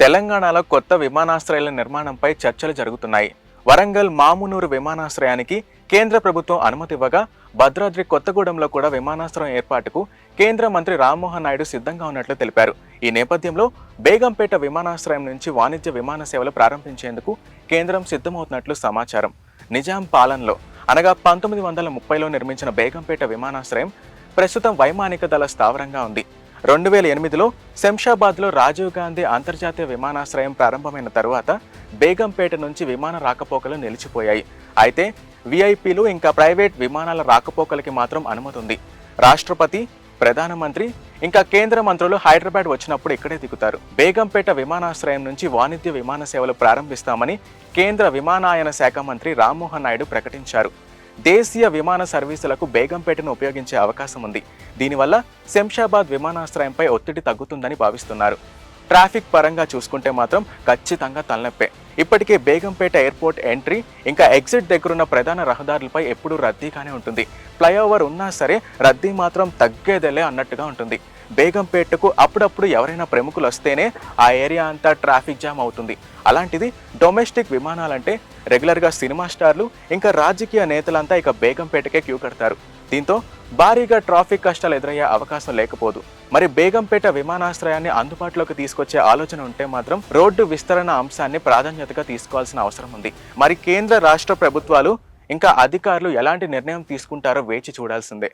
తెలంగాణలో కొత్త విమానాశ్రయాల నిర్మాణంపై చర్చలు జరుగుతున్నాయి. వరంగల్ మామునూరు విమానాశ్రయానికి కేంద్ర ప్రభుత్వం అనుమతి ఇవ్వగా భద్రాద్రి కొత్తగూడెంలో కూడా విమానాశ్రయం ఏర్పాటుకు కేంద్ర మంత్రి రామ్మోహన్ నాయుడు సిద్ధంగా ఉన్నట్లు తెలిపారు. ఈ నేపథ్యంలో బేగంపేట విమానాశ్రయం నుంచి వాణిజ్య విమాన సేవలు ప్రారంభించేందుకు కేంద్రం సిద్ధమవుతున్నట్లు సమాచారం. నిజాం పాలనలో అనగా పంతొమ్మిది వందల ముప్పైలో నిర్మించిన బేగంపేట విమానాశ్రయం ప్రస్తుతం వైమానిక దళ స్థావరంగా ఉంది. రెండు వేల ఎనిమిదిలో శంషాబాద్లో రాజీవ్ గాంధీ అంతర్జాతీయ విమానాశ్రయం ప్రారంభమైన తరువాత బేగంపేట నుంచి విమాన రాకపోకలు నిలిచిపోయాయి. అయితే విఐపీలు ఇంకా ప్రైవేట్ విమానాల రాకపోకలకి మాత్రం అనుమతి ఉంది రాష్ట్రపతి ప్రధానమంత్రి ఇంకా కేంద్ర మంత్రులు హైదరాబాద్ వచ్చినప్పుడు ఇక్కడే దిగుతారు. బేగంపేట విమానాశ్రయం నుంచి వాణిజ్య విమాన సేవలు ప్రారంభిస్తామని కేంద్ర విమానాయన శాఖ మంత్రి రామ్మోహన్ నాయుడు ప్రకటించారు. దేశీయ విమాన సర్వీసులకు బేగంపేటను ఉపయోగించే అవకాశం ఉంది. దీనివల్ల శంషాబాద్ విమానాశ్రయంపై ఒత్తిడి తగ్గుతుందని భావిస్తున్నారు. ట్రాఫిక్ పరంగా చూసుకుంటే మాత్రం ఖచ్చితంగా తలనొప్పే. ఇప్పటికే బేగంపేట ఎయిర్పోర్ట్ ఎంట్రీ ఇంకా ఎగ్జిట్ దగ్గరున్న ప్రధాన రహదారులపై ఎప్పుడూ రద్దీగానే ఉంటుంది. ఫ్లైఓవర్ ఉన్నా సరే రద్దీ మాత్రం తగ్గేదేలే అన్నట్టుగా ఉంటుంది. బేగంపేటకు అప్పుడప్పుడు ఎవరైనా ప్రముఖులు వస్తేనే ఆ ఏరియా అంతా ట్రాఫిక్ జామ్ అవుతుంది. అలాంటిది డొమెస్టిక్ విమానాలంటే రెగ్యులర్గా సినిమా స్టార్లు ఇంకా రాజకీయ నేతలంతా ఇక బేగంపేటకే క్యూ కడతారు. దీంతో భారీగా ట్రాఫిక్ కష్టాలు ఎదురయ్యే అవకాశం లేకపోదు. మరి బేగంపేట విమానాశ్రయాన్ని అందుబాటులోకి తీసుకొచ్చే ఆలోచన ఉంటే మాత్రం రోడ్డు విస్తరణ అంశాన్ని ప్రాధాన్యతగా తీసుకోవాల్సిన అవసరం ఉంది. మరి కేంద్ర రాష్ట్ర ప్రభుత్వాలు ఇంకా అధికారులు ఎలాంటి నిర్ణయం తీసుకుంటారో వేచి చూడాల్సిందే.